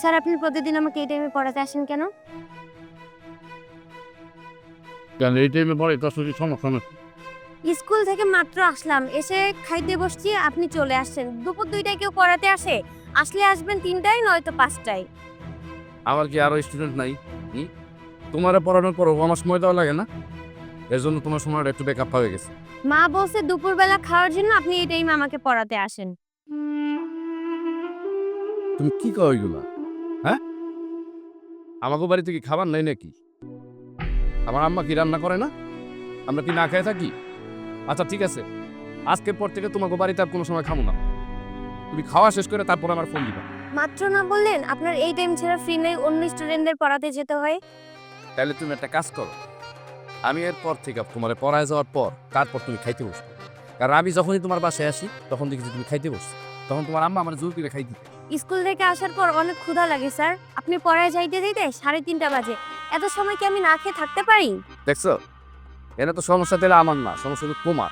Sir আপনি প্রতিদিন আমাকে এই টাইমে পড়াতে আসেন কেন? কেন? এই টাইমে পড়ে তোর শরীর সমস্যা না স্কুল থেকে মাত্র আসলাম। এসে খাইতে বসছি আপনি চলে আসছেন। দুপুর দুইটায় কেউ পড়াতে আসে? আসলে আসবেন তিনটায় নয়তো পাঁচটায়। আমার কি আরও স্টুডেন্ট নাই? তোমার পড়ানোর পর আমার সময় দেওয়া লাগে না? এর জন্য তোমার সময়টা একটু বেকআপ হয়ে গেছে। মা বলছে দুপুরবেলা খাওয়ার জন্য আপনি এই টাইমে আমাকে পড়াতে আসেন। তুমি কি কও এগুলা? হ্যাঁ? আমাকে বাড়িতে কি খাবার নেই নাকি? আমার আম্মা কি রান্না করে না? আমরা কি না খেয়ে থাকি? আচ্ছা ঠিক আছে। আজকের পর থেকে তোমাকে বাড়িতে আর কোনো সময় খাব না। তুমি খাওয়া শেষ করে তারপর আমার ফোন দিবা। মাত্র না বললেন আপনার এই টাইম ছাড়া ফ্রি নেই অন্য স্টুডেন্টদের পড়াতে যেতে হয়? তাহলে তুমি একটা কাজ করো। আমি এরপর থেকে তোমার পড়ায় যাওয়ার পর তারপর তুমি খাইতে বসবে। কারণ আমি যখনই তোমার বাসায় আসি তখন দেখি তুমি খাইতে বসছো। তখন তোমার আম্মা আমার জোর করে খাইতে দেয়। স্কুল থেকে আসার পর অনেক ক্ষুধা লাগে স্যার। আপনি পড়ায় যাইতে যাইতে সাড়ে তিনটা বাজে। এত সময় কি আমি না খেয়ে থাকতে পারি? দেখছ? এটা তো সমস্যা তাহলে আমার না সমস্যা তো তোমার।